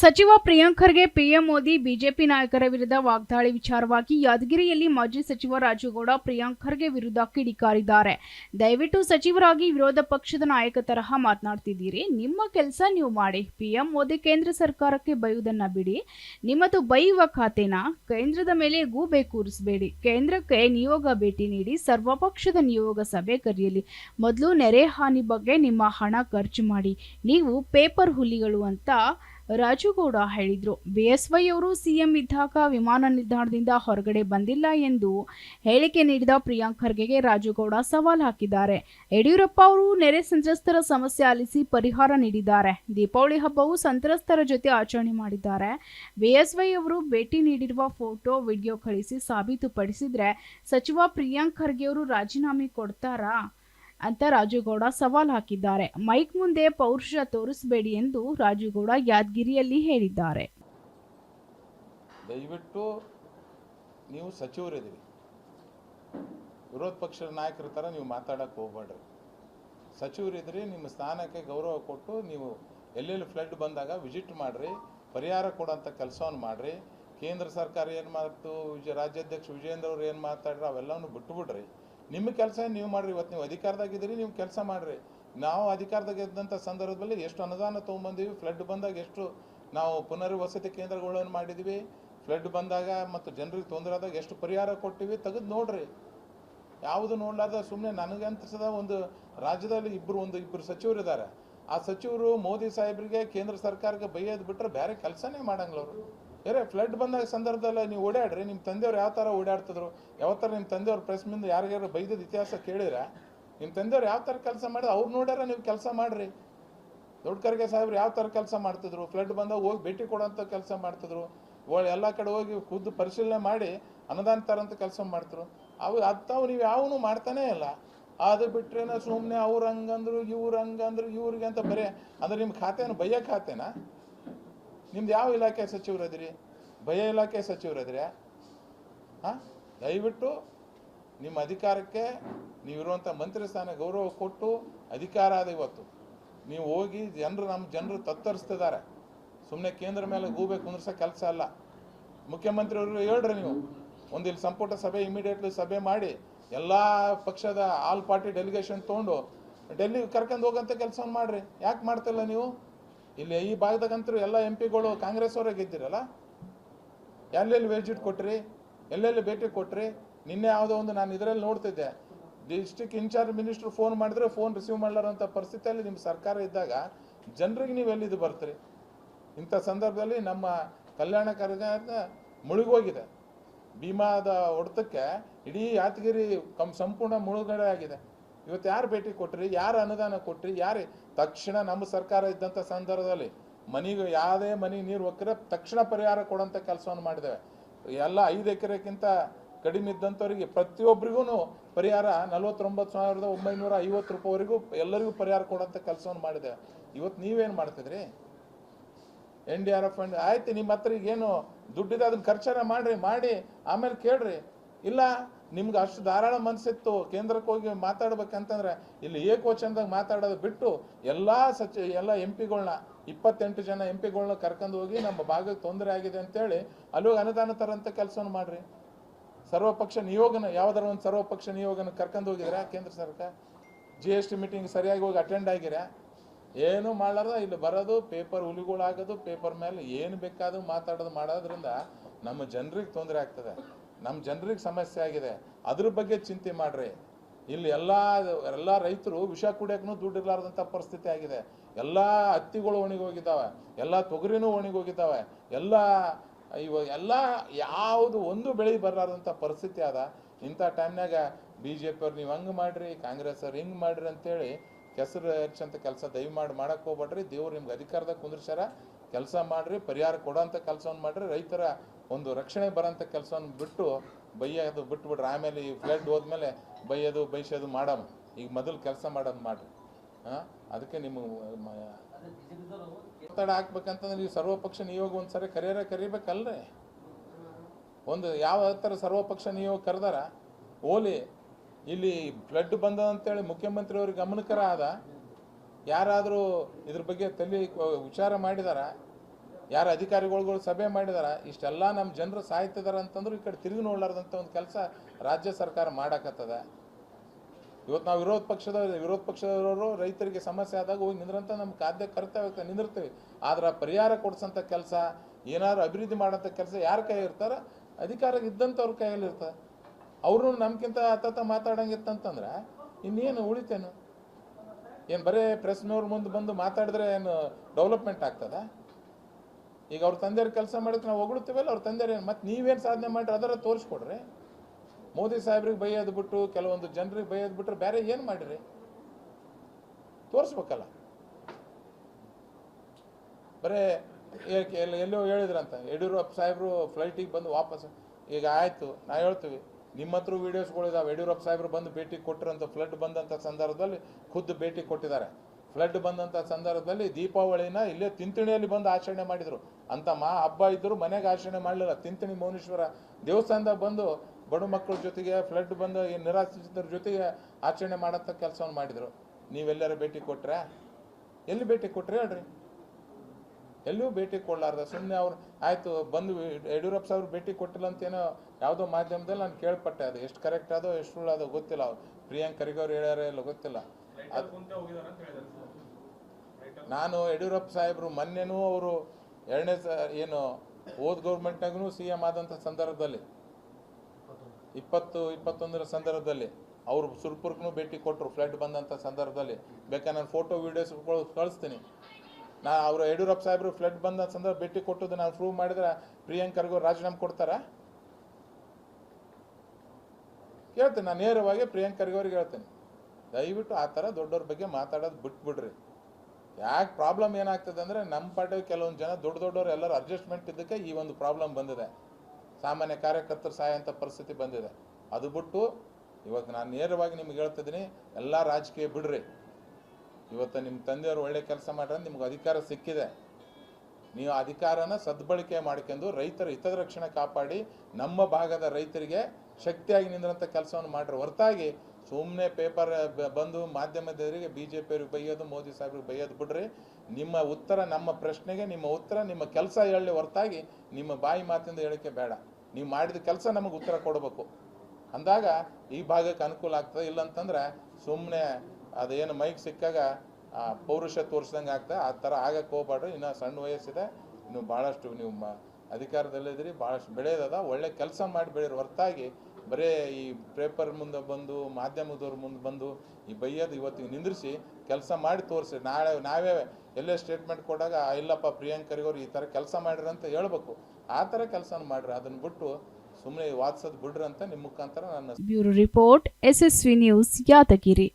ಸಚಿವ Priyank Kharge, PM Modi, BJP ನಾಯಕರ ವಿರುದ್ಧ ವಾಗ್ದಾಳಿ ವಿಚಾರವಾಗಿ ಯಾದಗಿರಿಯಲ್ಲಿ ಮಾಜಿ ಸಚಿವ ರಾಜುಗೌಡ ಪ್ರಿಯಾಂಕ್ ಖರ್ಗೆ ವಿರುದ್ಧ ಕಿಡಿಕಾರಿದ್ದಾರೆ. ದಯವಿಟ್ಟು ಸಚಿವರಾಗಿ ವಿರೋಧ ಪಕ್ಷದ ನಾಯಕ ತರಹ ಮಾತನಾಡ್ತಿದ್ದೀರಿ. ನಿಮ್ಮ ಕೆಲಸ ನೀವು ಮಾಡಿ. ಪಿಎಂ ಮೋದಿ ಕೇಂದ್ರ ಸರ್ಕಾರಕ್ಕೆ ಬೈಯುವುದನ್ನ ಬಿಡಿ. ನಿಮ್ಮದು ಬೈಯುವ ಖಾತೆನ? ಕೇಂದ್ರದ ಮೇಲೆ ಗೂಬೆ ಕೂರಿಸಬೇಡಿ. ಕೇಂದ್ರಕ್ಕೆ ನಿಯೋಗ ಭೇಟಿ ನೀಡಿ ಸರ್ವಪಕ್ಷದ ನಿಯೋಗ ಸಭೆ ಕರೆಯಲಿ. ಮೊದಲು ನೆರೆ ಹಾನಿ ಬಗ್ಗೆ ನಿಮ್ಮ ಹಣ ಖರ್ಚು ಮಾಡಿ. ನೀವು ಪೇಪರ್ ಹುಲಿಗಳು ಅಂತ ರಾಜುಗೌಡ ಹೇಳಿದರು. ಬಿಎಸ್ವೈ ಅವರು ಸಿಎಂ ಇದ್ದಾಗ ವಿಮಾನ ನಿಲ್ದಾಣದಿಂದ ಹೊರಗಡೆ ಬಂದಿಲ್ಲ ಎಂದು ಹೇಳಿಕೆ ನೀಡಿದ ಪ್ರಿಯಾಂಕ್ ಖರ್ಗೆಗೆ ರಾಜುಗೌಡ ಸವಾಲ್ ಹಾಕಿದ್ದಾರೆ. ಯಡಿಯೂರಪ್ಪ ಅವರು ನೆರೆ ಸಂತ್ರಸ್ತರ ಸಮಸ್ಯೆ ಆಲಿಸಿ ಪರಿಹಾರ ನೀಡಿದ್ದಾರೆ. ದೀಪಾವಳಿ ಹಬ್ಬವು ಸಂತ್ರಸ್ತರ ಜೊತೆ ಆಚರಣೆ ಮಾಡಿದ್ದಾರೆ. ಬಿಎಸ್ವೈ ಅವರು ಭೇಟಿ ನೀಡಿರುವ ಫೋಟೋ, ವಿಡಿಯೋ ಕಳಿಸಿ ಸಾಬೀತುಪಡಿಸಿದರೆ ಸಚಿವ ಪ್ರಿಯಾಂಕ್ ಖರ್ಗೆ ಅವರು ರಾಜೀನಾಮೆ ಕೊಡ್ತಾರಾ? ಅಂತ ರಾಜುಗೌಡ ಸವಾಲ್ ಹಾಕಿದ್ದಾರೆ. ಮೈಕ್ ಮುಂದೆ ಪೌರುಷ ತೋರಿಸಬೇಡಿ ಎಂದು ರಾಜುಗೌಡ ಯಾದಗಿರಿಯಲ್ಲಿ ಹೇಳಿದ್ದಾರೆ. ದಯವಿಟ್ಟು ನೀವು ಸಚಿವರಿದ್ದೀರಿ. ವಿರೋಧ ಪಕ್ಷದ ನಾಯಕರ ಥರ ನೀವು ಮಾತಾಡಕ್ಕೆ ಹೋಗ್ಬೇಡ್ರಿ. ಸಚಿವರಿದ್ರಿ ನಿಮ್ಮ ಸ್ಥಾನಕ್ಕೆ ಗೌರವ ಕೊಟ್ಟು ನೀವು ಎಲ್ಲೆಲ್ಲಿ ಫ್ಲಡ್ ಬಂದಾಗ ವಿಸಿಟ್ ಮಾಡಿರಿ, ಪರಿಹಾರ ಕೊಡೋಂಥ ಕೆಲಸವನ್ನು ಮಾಡಿರಿ. ಕೇಂದ್ರ ಸರ್ಕಾರ ಏನು ಮಾಡ್ತು ವಿಜಯ ರಾಜ್ಯಾಧ್ಯಕ್ಷ ವಿಜಯೇಂದ್ರ ಅವ್ರು ಏನು ಮಾತಾಡ್ರಿ, ಅವೆಲ್ಲವನ್ನು ಬಿಟ್ಬಿಡ್ರಿ. ನಿಮ್ಮ ಕೆಲಸ ನೀವು ಮಾಡಿರಿ. ಇವತ್ತು ನೀವು ಅಧಿಕಾರದಾಗಿದ್ದೀರಿ ನೀವು ಕೆಲಸ ಮಾಡಿರಿ. ನಾವು ಅಧಿಕಾರದಾಗ ಇದ್ದಂಥ ಸಂದರ್ಭದಲ್ಲಿ ಎಷ್ಟು ಅನುದಾನ ತೊಗೊಂಬಂದೀವಿ, ಫ್ಲಡ್ ಬಂದಾಗ ಎಷ್ಟು ನಾವು ಪುನರ್ವಸತಿ ಕೇಂದ್ರಗಳನ್ನು ಮಾಡಿದ್ವಿ, ಫ್ಲಡ್ ಬಂದಾಗ ಮತ್ತು ಜನರಿಗೆ ತೊಂದರೆ ಆದಾಗ ಎಷ್ಟು ಪರಿಹಾರ ಕೊಟ್ಟಿವಿ, ತೆಗೆದು ನೋಡ್ರಿ. ಯಾವುದು ನೋಡ್ಲಾರ್ದ ಸುಮ್ಮನೆ ನನಗೆ ಅನ್ಸದ ಒಂದು ರಾಜ್ಯದಲ್ಲಿ ಇಬ್ಬರು ಒಂದು ಇಬ್ಬರು ಸಚಿವರು ಇದ್ದಾರೆ. ಆ ಸಚಿವರು ಮೋದಿ ಸಾಹೇಬರಿಗೆ ಕೇಂದ್ರ ಸರ್ಕಾರಕ್ಕೆ ಬೈಯೋದು ಬಿಟ್ಟರೆ ಬೇರೆ ಕೆಲಸನೇ ಮಾಡಂಗಿಲ್ಲ ಅವರು. ಬೇರೆ ಫ್ಲಡ್ ಬಂದಾಗ ಸಂದರ್ಭದಲ್ಲಿ ನೀವು ಓಡಾಡ್ರಿ ನಿಮ್ಮ ತಂದೆಯವ್ರು ಯಾವ ಥರ ಓಡಾಡ್ತಿದ್ರು, ಯಾವ ಥರ ನಿಮ್ಮ ತಂದೆಯವ್ರ ಪ್ರೆಸ್ ಮುಂದೆ ಯಾರಿಗಾರು ಬೈದದ ಇತಿಹಾಸ ಕೇಳಿರ ನಿಮ್ಮ ತಂದೆಯವ್ರು ಯಾವ ಥರ ಕೆಲಸ ಮಾಡಿದ್ರು, ಅವ್ರು ನೋಡ್ಯಾರ ನೀವು ಕೆಲಸ ಮಾಡ್ರಿ. ದೊಡ್ಡ ಖರ್ಗೆ ಸಾಹೇಬ್ರು ಯಾವ ಥರ ಕೆಲಸ ಮಾಡ್ತಿದ್ರು ಫ್ಲಡ್ ಬಂದಾಗ ಹೋಗಿ ಭೇಟಿ ಕೊಡೋಂಥ ಕೆಲಸ ಮಾಡ್ತಿದ್ರು ಒಳ್ಳೆ ಎಲ್ಲ ಕಡೆ ಹೋಗಿ ಖುದ್ದು ಪರಿಶೀಲನೆ ಮಾಡಿ ಅನುದಾನ ತರೋಂಥ ಕೆಲಸ ಮಾಡ್ತಿರು ಅವು ಅತ್ತವ ನೀವು ಯಾವನು ಮಾಡ್ತಾನೆ ಇಲ್ಲ. ಅದು ಬಿಟ್ರೇನ ಸುಮ್ಮನೆ ಅವ್ರು ಹಂಗಂದ್ರು, ಇವ್ರು ಹಂಗಂದ್ರು, ಇವ್ರಿಗೆ ಅಂತ ಬರೀ, ಅಂದ್ರೆ ನಿಮ್ಮ ಖಾತೆನ ಬಯ್ಯ ಖಾತೆನಾ? ನಿಮ್ದು ಯಾವ ಇಲಾಖೆ ಸಚಿವರದಿರಿ ಭಯ ಇಲಾಖೆ ಸಚಿವರದಿರಿ ಹಾಂ? ದಯವಿಟ್ಟು ನಿಮ್ಮ ಅಧಿಕಾರಕ್ಕೆ ನೀವಿರುವಂಥ ಮಂತ್ರಿ ಸ್ಥಾನ ಗೌರವ ಕೊಟ್ಟು ಅಧಿಕಾರ ಆದ ಇವತ್ತು. ನೀವು ಹೋಗಿ ಜನರು ನಮ್ಮ ಜನರು ತತ್ತರಿಸ್ತಿದ್ದಾರೆ. ಸುಮ್ಮನೆ ಕೇಂದ್ರ ಮೇಲೆ ಗೂಬೆ ಕುಂದ್ರಸೋ ಕೆಲಸ ಅಲ್ಲ. ಮುಖ್ಯಮಂತ್ರಿಯವರು ಹೇಳ್ರಿ ನೀವು. ಒಂದು ಇಲ್ಲಿ ಸಂಪುಟ ಸಭೆ ಇಮಿಡಿಯೇಟ್ಲಿ ಸಭೆ ಮಾಡಿ ಎಲ್ಲ ಪಕ್ಷದ ಆಲ್ ಪಾರ್ಟಿ ಡೆಲಿಗೇಷನ್ ತೊಗೊಂಡು ಡೆಲ್ಲಿ ಕರ್ಕೊಂಡು ಹೋಗೋಂಥ ಕೆಲಸವನ್ನು ಮಾಡಿರಿ. ಯಾಕೆ ಮಾಡ್ತಿಲ್ಲ ನೀವು? ಇಲ್ಲಿ ಈ ಭಾಗದಾಗಂತೂ ಎಲ್ಲ ಎಂ ಪಿಗಳು ಕಾಂಗ್ರೆಸ್ ಅವರೇ ಗೆದ್ದಿರಲ್ಲ? ಎಲ್ಲೆಲ್ಲಿ ವಿಸಿಟ್ ಕೊಟ್ರಿ? ಎಲ್ಲೆಲ್ಲಿ ಭೇಟಿ ಕೊಟ್ರಿ? ನಿನ್ನೆ ಯಾವುದೋ ಒಂದು ನಾನು ಇದರಲ್ಲಿ ನೋಡ್ತಿದ್ದೆ. District in charge minister phone ಮಾಡಿದ್ರೆ ಫೋನ್ ರಿಸೀವ್ ಮಾಡಲಾರಂಥ ಪರಿಸ್ಥಿತಿಯಲ್ಲಿ ನಿಮ್ಮ ಸರ್ಕಾರ ಇದ್ದಾಗ ಜನರಿಗೆ ನೀವು ಎಲ್ಲಿದ್ದು ಬರ್ತೀರಿ? ಇಂಥ ಸಂದರ್ಭದಲ್ಲಿ ನಮ್ಮ ಕಲ್ಯಾಣ ಕಾರ್ಯದ ಮುಳುಗೋಗಿದೆ. ಭೀಮಾದ ಹೊಡೆತಕ್ಕೆ ಇಡೀ ಯಾದಗಿರಿ ಕಂ ಸಂಪೂರ್ಣ ಮುಳುಗಡೆ ಆಗಿದೆ. ಇವತ್ತು ಯಾರು ಭೇಟಿ ಕೊಟ್ರಿ? ಯಾರು ಅನುದಾನ ಕೊಟ್ರಿ? ಯಾರು? ತಕ್ಷಣ ನಮ್ಮ ಸರ್ಕಾರ ಇದ್ದಂಥ ಸಂದರ್ಭದಲ್ಲಿ ಮನೆಗೆ ಯಾವುದೇ ಮನೆಗೆ ನೀರು ಹೋಗ್ರೆ ತಕ್ಷಣ ಪರಿಹಾರ ಕೊಡೋಂಥ ಕೆಲಸವನ್ನು ಮಾಡಿದ್ದೇವೆ. ಎಲ್ಲ ಐದು ಎಕರೆಗಿಂತ ಕಡಿಮೆ ಇದ್ದಂಥವ್ರಿಗೆ ಪ್ರತಿಯೊಬ್ಬರಿಗೂ ಪರಿಹಾರ ನಲವತ್ತೊಂಬತ್ತು ಸಾವಿರದ ಒಂಬೈನೂರ ಐವತ್ತು ರೂಪಾಯಿವರೆಗೂ ಎಲ್ಲರಿಗೂ ಪರಿಹಾರ ಕೊಡೋಂಥ ಕೆಲಸವನ್ನು ಮಾಡಿದ್ದೇವೆ. ಇವತ್ತು ನೀವೇನು ಮಾಡ್ತಿದ್ರಿ? N D R F fund ಆಯ್ತು, ನಿಮ್ಮ ಹತ್ರ ಈಗೇನು ದುಡ್ಡಿದೆ, ಅದನ್ನು ಖರ್ಚಾರ ಮಾಡ್ರಿ, ಮಾಡಿ, ಆಮೇಲೆ ಕೇಳ್ರಿ. ಇಲ್ಲ ನಿಮ್ಗೆ ಅಷ್ಟು ಧಾರಾಳ ಮನಸ್ಸಿತ್ತು ಕೇಂದ್ರಕ್ಕೆ ಹೋಗಿ ಮಾತಾಡ್ಬೇಕಂತಂದ್ರೆ ಇಲ್ಲಿ ಏಕವಚನದಾಗ ಮಾತಾಡೋದು ಬಿಟ್ಟು ಎಲ್ಲ ಸಚಿವ ಎಲ್ಲ ಎಂ ಪಿಗಳನ್ನ ಇಪ್ಪತ್ತೆಂಟು ಜನ ಎಂ ಪಿಗಳನ್ನ ಕರ್ಕೊಂಡು ಹೋಗಿ ನಮ್ಮ ಭಾಗಕ್ಕೆ ತೊಂದರೆ ಆಗಿದೆ ಅಂತೇಳಿ ಅಲ್ಲಿ ಹೋಗಿ ಅನುದಾನ ತರಂತ ಕೆಲಸವನ್ನು ಮಾಡ್ರಿ. ಸರ್ವಪಕ್ಷ ನಿಯೋಗನ, ಯಾವ್ದಾರ ಒಂದು ಸರ್ವಪಕ್ಷ ನಿಯೋಗನ ಕರ್ಕೊಂಡು ಹೋಗಿದ್ರಾ ಕೇಂದ್ರ ಸರ್ಕಾರ? ಜಿ ಎಸ್ ಟಿ ಮೀಟಿಂಗ್ ಸರಿಯಾಗಿ ಹೋಗಿ ಅಟೆಂಡ್ ಆಗಿರಾ? ಏನು ಮಾಡಲಾರ್ದ, ಇಲ್ಲಿ ಬರೋದು ಪೇಪರ್ ಹುಲಿಗಳಾಗೋದು ಪೇಪರ್ ಮೇಲೆ ಏನು ಬೇಕಾದ್ರೂ ಮಾತಾಡೋದು ಮಾಡೋದ್ರಿಂದ ನಮ್ಮ ಜನರಿಗೆ ತೊಂದರೆ ಆಗ್ತದೆ. ನಮ್ಮ ಜನರಿಗೆ ಸಮಸ್ಯೆ ಆಗಿದೆ. ಅದ್ರ ಬಗ್ಗೆ ಚಿಂತೆ ಮಾಡ್ರಿ. ಇಲ್ಲಿ ಎಲ್ಲ ಎಲ್ಲ ರೈತರು ವಿಷ ಕುಡಿಯೋಕ್ಕೂ ದುಡ್ಡು ಇರ್ಲಾರ್ದಂಥ ಪರಿಸ್ಥಿತಿ ಆಗಿದೆ. ಎಲ್ಲ ಹತ್ತಿಗಳು ಒಣಗೋಗಿದ್ದಾವೆ. ಎಲ್ಲ ತೊಗರಿನೂ ಒಣಗೋಗಿದ್ದಾವೆ. ಎಲ್ಲ ಇವಾಗ ಎಲ್ಲ ಯಾವುದು ಒಂದು ಬೆಳೆ ಬರಲಾರ್ದಂಥ ಪರಿಸ್ಥಿತಿ ಅದ ಇಂಥ ಟೈಮ್ನಾಗ ಬಿ ಜೆ ಪಿಯವ್ರು ನೀವು ಹಂಗೆ ಮಾಡಿರಿ, ಕಾಂಗ್ರೆಸ್ ಅವ್ರು ಹಿಂಗೆ ಮಾಡಿರಿ ಅಂತೇಳಿ ಕೆಸರು ಹೆಚ್ಚಂತ ಕೆಲಸ ದಯಮಾಡಿ ಮಾಡಕ್ಕೆ ಹೋಗ್ಬೇಡ್ರಿ. ದೇವ್ರು ನಿಮ್ಗೆ ಅಧಿಕಾರದಾಗ ಕುಂದ್ರಿಸ್ಯಾರ. ಕೆಲಸ ಮಾಡಿರಿ, ಪರಿಹಾರ ಕೊಡೋಂಥ ಕೆಲಸವನ್ನು ಮಾಡಿರಿ. ರೈತರ ಒಂದು ರಕ್ಷಣೆ ಬರೋಂಥ ಕೆಲಸವನ್ನು ಬಿಟ್ಟು ಬೈಯೋದು ಬಿಟ್ಬಿಟ್ರೆ ಆಮೇಲೆ ಈ ಫ್ಲಡ್ ಹೋದ್ಮೇಲೆ ಬೈಯೋದು, ಬೈಸೋದು ಮಾಡಮ್ಮ ಈಗ ಮೊದಲು ಕೆಲಸ ಮಾಡೋದು ಮಾಡ್ರಿ. ಹಾಂ? ಅದಕ್ಕೆ ನಿಮ್ಮ ಒತ್ತಡ ಹಾಕ್ಬೇಕಂತಂದ್ರೆ ನೀವು ಸರ್ವಪಕ್ಷ ನಿಯೋಗ ಒಂದ್ಸರಿ ಕರೆಯರ ಕರಿಬೇಕಲ್ರಿ. ಒಂದು ಯಾವ ಥರ ಸರ್ವಪಕ್ಷ ನಿಯೋಗ ಕರೆದಾರ? ಓಲಿ, ಇಲ್ಲಿ ಫ್ಲಡ್ ಬಂದ ಅಂತೇಳಿ ಮುಖ್ಯಮಂತ್ರಿ ಅವ್ರಿಗೆ ಗಮನಕರ ಆದ. ಯಾರಾದರೂ ಇದ್ರ ಬಗ್ಗೆ ತಲೆ ವಿಚಾರ ಮಾಡಿದಾರ? ಯಾರು ಅಧಿಕಾರಿಗಳು ಸಭೆ ಮಾಡಿದಾರ, ಇಷ್ಟೆಲ್ಲ ನಮ್ಮ ಜನರು ಸಾಯ್ತಿದಾರ ಅಂತಂದ್ರೆ ಈ ಕಡೆ ತಿರುಗಿ ನೋಡ್ಲಾರ್ದಂಥ ಒಂದು ಕೆಲಸ ರಾಜ್ಯ ಸರ್ಕಾರ ಮಾಡಕತ್ತದ. ಇವತ್ತು ನಾವು ವಿರೋಧ ಪಕ್ಷದ, ವಿರೋಧ ಪಕ್ಷದವರು ರೈತರಿಗೆ ಸಮಸ್ಯೆ ಆದಾಗ ಹೋಗಿ ನಿಂದ್ರಂತ ನಮ್ಮ ಖಾದ್ಯ ಕರ್ತವ್ಯ ನಿಂದಿರ್ತೀವಿ. ಆದ್ರೆ ಪರಿಹಾರ ಕೊಡ್ಸೋಂಥ ಕೆಲಸ ಏನಾದ್ರು ಅಭಿವೃದ್ಧಿ ಮಾಡೋಂಥ ಕೆಲಸ ಯಾರ ಕೈ ಇರ್ತಾರ? ಅಧಿಕಾರ ಇದ್ದಂಥವ್ರ ಕೈಯಲ್ಲಿ ಇರ್ತದೆ ಅವರು ನಮ್ಗಿಂತ ಹತ್ತತ್ತ ಮಾತಾಡಂಗಿತ್ತಂತಂದ್ರೆ ಇನ್ನೇನು ಉಳಿತೇನು? ಏನು ಬರೀ ಪ್ರೆಸ್ನವ್ರ ಮುಂದೆ ಬಂದು ಮಾತಾಡಿದ್ರೆ ಏನು ಡೆವಲಪ್ಮೆಂಟ್ ಆಗ್ತದ? ಈಗ ಅವ್ರ ತಂದೆಯವ್ರ ಕೆಲಸ ಮಾಡಿದ್ರೆ ನಾವು ಹೊಗಳ್ತೀವಲ್ಲ, ಅವ್ರ ತಂದೆಯವ್ರು ಮತ್ತೆ ನೀವೇನು ಸಾಧನೆ ಮಾಡ್ರಿ, ಅದರ ತೋರಿಸ್ಕೊಡ್ರಿ. ಮೋದಿ ಸಾಹೇಬ್ರಿಗೆ ಬೈಯೋದು ಬಿಟ್ಟು ಕೆಲವೊಂದು ಜನರಿಗೆ ಬೈಯೋದು ಬಿಟ್ರೆ ಬೇರೆ ಏನು ಮಾಡಿರಿ? ತೋರಿಸ್ಬೇಕಲ್ಲ. ಬರೇ ಎಲ್ಲೋ ಹೇಳಿದ್ರಂತ, ಯಡಿಯೂರಪ್ಪ ಸಾಹೇಬರು ಫ್ಲೈಟಿಗೆ ಬಂದು ವಾಪಸ್, ಈಗ ಆಯಿತು, ನಾ ಹೇಳ್ತೀವಿ, ನಿಮ್ಮ ಹತ್ರ ವೀಡಿಯೋಸ್ಗಳಿದಾವೆ ಯಡಿಯೂರಪ್ಪ ಸಾಹೇಬರು ಬಂದು ಭೇಟಿ ಕೊಟ್ಟರಂತ ಫ್ಲಡ್ ಬಂದಂಥ ಸಂದರ್ಭದಲ್ಲಿ ಖುದ್ದು ಭೇಟಿ ಕೊಟ್ಟಿದ್ದಾರೆ. ಫ್ಲಡ್ ಬಂದಂಥ ಸಂದರ್ಭದಲ್ಲಿ ದೀಪಾವಳಿನ ಇಲ್ಲೇ ತಿಂತಿಣಿಯಲ್ಲಿ ಬಂದು ಆಚರಣೆ ಮಾಡಿದರು. ಅಂತ ಮಾ ಹಬ್ಬ ಇದ್ದರು ಮನೆಗೆ ಆಚರಣೆ ಮಾಡಲಿಲ್ಲ. ತಿಂತಿಣಿ ಮೌನೇಶ್ವರ ದೇವಸ್ಥಾನದಾಗ ಬಂದು ಬಡ ಮಕ್ಕಳ ಜೊತೆಗೆ ಫ್ಲಡ್ ಬಂದು ಈ ನಿರಾಶ್ರಿತರ ಜೊತೆಗೆ ಆಚರಣೆ ಮಾಡೋಂಥ ಕೆಲಸವನ್ನು ಮಾಡಿದರು. ನೀವೆಲ್ಲರ ಭೇಟಿ ಕೊಟ್ರೆ? ಎಲ್ಲಿ ಭೇಟಿ ಕೊಟ್ರಿ ಹೇಳ್ರಿ? ಎಲ್ಲೂ ಭೇಟಿ ಕೊಡಲಾರ್ದ. ಸುಮ್ಮನೆ ಅವ್ರು ಆಯಿತು ಬಂದು ಯಡಿಯೂರಪ್ಪ ಸಾವಿರ ಭೇಟಿ ಕೊಟ್ಟಿಲ್ಲ ಅಂತೇನೋ ಯಾವುದೋ ಮಾಧ್ಯಮದಲ್ಲಿ ನಾನು ಕೇಳ್ಪಟ್ಟೆ ಅದು. ಎಷ್ಟು ಕರೆಕ್ಟ್ ಅದೋ, ಎಷ್ಟು ಸುಳ್ಳು ಅದೋ ಗೊತ್ತಿಲ್ಲ. ಅವ್ರು ಪ್ರಿಯಾಂಕ್ ಖರ್ಗೆ ಅವ್ರು ಹೇಳ್ಯಾರ ಇಲ್ಲ ಗೊತ್ತಿಲ್ಲ. ಅದು ನಾನು ಯಡಿಯೂರಪ್ಪ ಸಾಹೇಬರು ಮೊನ್ನೆನೂ ಅವರು ಎರಡನೇ ಸ, ಏನು ಓದ್ ಗೌರ್ಮೆಂಟ್ನಾಗೂ ಸಿ ಎಂ ಆದಂಥ ಸಂದರ್ಭದಲ್ಲಿ, ಇಪ್ಪತ್ತು, ಇಪ್ಪತ್ತೊಂದರ ಸಂದರ್ಭದಲ್ಲಿ ಅವರು ಸುರ್ಪುರ್ಗೂ ಭೇಟಿ ಕೊಟ್ಟರು, ಫ್ಲಡ್ ಬಂದಂಥ ಸಂದರ್ಭದಲ್ಲಿ. ಬೇಕಾದ್ರೆ ನಾನು ಫೋಟೋ ವೀಡಿಯೋಸ್ ಕಳಿಸ್ತೀನಿ. ನಾ, ಅವರು ಯಡಿಯೂರಪ್ಪ ಸಾಹೇಬರು ಫ್ಲಡ್ ಬಂದ ಸಂದರ್ಭ ಭೇಟಿ ಕೊಟ್ಟದ್ದು ನಾನು ಪ್ರೂವ್ ಮಾಡಿದ್ರೆ ಪ್ರಿಯಾಂಕರ್ಗೂ ರಾಜೀನಾಮೆ ಕೊಡ್ತಾರಾ? ಕೇಳ್ತೇನೆ, ನಾನು ನೇರವಾಗಿ ಪ್ರಿಯಾಂಕರ್ಗೆ ಅವ್ರಿಗೆ ಹೇಳ್ತೇನೆ. ದಯವಿಟ್ಟು ಆ ಥರ ದೊಡ್ಡವ್ರ ಬಗ್ಗೆ ಮಾತಾಡೋದು ಬಿಟ್ಬಿಡ್ರಿ. ಯಾಕೆ ಪ್ರಾಬ್ಲಮ್ ಏನಾಗ್ತದೆ ಅಂದರೆ ನಮ್ಮ ಪಾರ್ಟಿ ಕೆಲವೊಂದು ಜನ ದೊಡ್ಡ ದೊಡ್ಡವರು ಎಲ್ಲರೂ ಅಡ್ಜಸ್ಟ್ಮೆಂಟ್ ಇದ್ದಕ್ಕೆ ಈ ಒಂದು ಪ್ರಾಬ್ಲಮ್ ಬಂದಿದೆ. ಸಾಮಾನ್ಯ ಕಾರ್ಯಕರ್ತರು ಸಾಯೋಂಥ ಪರಿಸ್ಥಿತಿ ಬಂದಿದೆ. ಅದು ಬಿಟ್ಟು ಇವತ್ತು ನಾನು ನೇರವಾಗಿ ನಿಮ್ಗೆ ಹೇಳ್ತಿದ್ದೀನಿ ಎಲ್ಲ ರಾಜಕೀಯ ಬಿಡ್ರಿ. ಇವತ್ತು ನಿಮ್ಮ ತಂದೆಯವರು ಒಳ್ಳೆ ಕೆಲಸ ಮಾಡ್ರೆ ನಿಮ್ಗೆ ಅಧಿಕಾರ ಸಿಕ್ಕಿದೆ. ನೀವು ಅಧಿಕಾರನ ಸದ್ಬಳಕೆ ಮಾಡ್ಕೊಂಡು ರೈತರ ಹಿತರಕ್ಷಣೆ ಕಾಪಾಡಿ ನಮ್ಮ ಭಾಗದ ರೈತರಿಗೆ ಶಕ್ತಿಯಾಗಿ ನಿಂದ್ರಂಥ ಕೆಲಸವನ್ನು ಮಾಡ್ರಿ. ಹೊರತಾಗಿ ಸುಮ್ಮನೆ ಪೇಪರ್ ಬಂದು ಮಾಧ್ಯಮದವರಿಗೆ ಬಿ ಜೆ ಪಿಯವ್ರಿಗೆ ಬೈಯೋದು, ಮೋದಿ ಸಾಹೇಬ್ರಿಗೆ ಬೈಯೋದು ಬಿಡ್ರಿ ನಿಮ್ಮ ಉತ್ತರ, ನಮ್ಮ ಪ್ರಶ್ನೆಗೆ ನಿಮ್ಮ ಉತ್ತರ, ನಿಮ್ಮ ಕೆಲಸ ಹೇಳಿ ಹೊರತಾಗಿ ನಿಮ್ಮ ಬಾಯಿ ಮಾತಿಂದ ಹೇಳಿಕೆ ಬೇಡ. ನೀವು ಮಾಡಿದ ಕೆಲಸ ನಮಗೆ ಉತ್ತರ ಕೊಡಬೇಕು. ಅಂದಾಗ ಈ ಭಾಗಕ್ಕೆ ಅನುಕೂಲ ಆಗ್ತದೆ. ಇಲ್ಲಂತಂದ್ರೆ ಸುಮ್ಮನೆ ಅದೇನು ಮೈಕ್ ಸಿಕ್ಕಾಗ ಪೌರುಷ ತೋರಿಸ್ದಂಗೆ ಆಗ್ತದೆ. ಆ ಥರ ಆಗಕ್ಕೆ ಹೋಗ್ಬೇಡ್ರಿ ಇನ್ನು ಸಣ್ಣ ವಯಸ್ಸಿದೆ. ಇನ್ನು ಭಾಳಷ್ಟು ನೀವು ಅಧಿಕಾರದಲ್ಲಿದ್ದೀರಿ. ಭಾಳಷ್ಟು ಬೆಳೆಯೋದದ ಒಳ್ಳೆ ಕೆಲಸ ಮಾಡಿ ಬೆಳೆಯೋರು ಹೊರತಾಗಿ ಬರೇ ಈ ಪೇಪರ್ ಮುಂದೆ ಬಂದು, ಮಾಧ್ಯಮದವ್ರ ಮುಂದೆ ಬಂದು, ಈ ಬೈಯೋದು ಇವತ್ತಿಗೆ ನಿಂದ್ರಿಸಿ, ಕೆಲಸ ಮಾಡಿ ತೋರಿಸಿ. ನಾಳೆ ನಾವೇ ಎಲ್ಲೇ ಸ್ಟೇಟ್ಮೆಂಟ್ ಕೊಡಾಗ ಇಲ್ಲಪ್ಪ ಪ್ರಿಯಾಂಕರಿಗೋರು ಈ ಥರ ಕೆಲಸ ಮಾಡಿರಿ ಅಂತ ಹೇಳ್ಬೇಕು. ಆ ಥರ ಕೆಲಸ ಮಾಡ್ರಿ. ಅದನ್ನು ಬಿಟ್ಟು ಸುಮ್ಮನೆ ವಾದಿಸೋದು ಬಿಡ್ರಿ ಅಂತ ನಿಮ್ಮ ಮುಖಾಂತರ ನನ್ನ bureau report, SSV news, Yadgiri.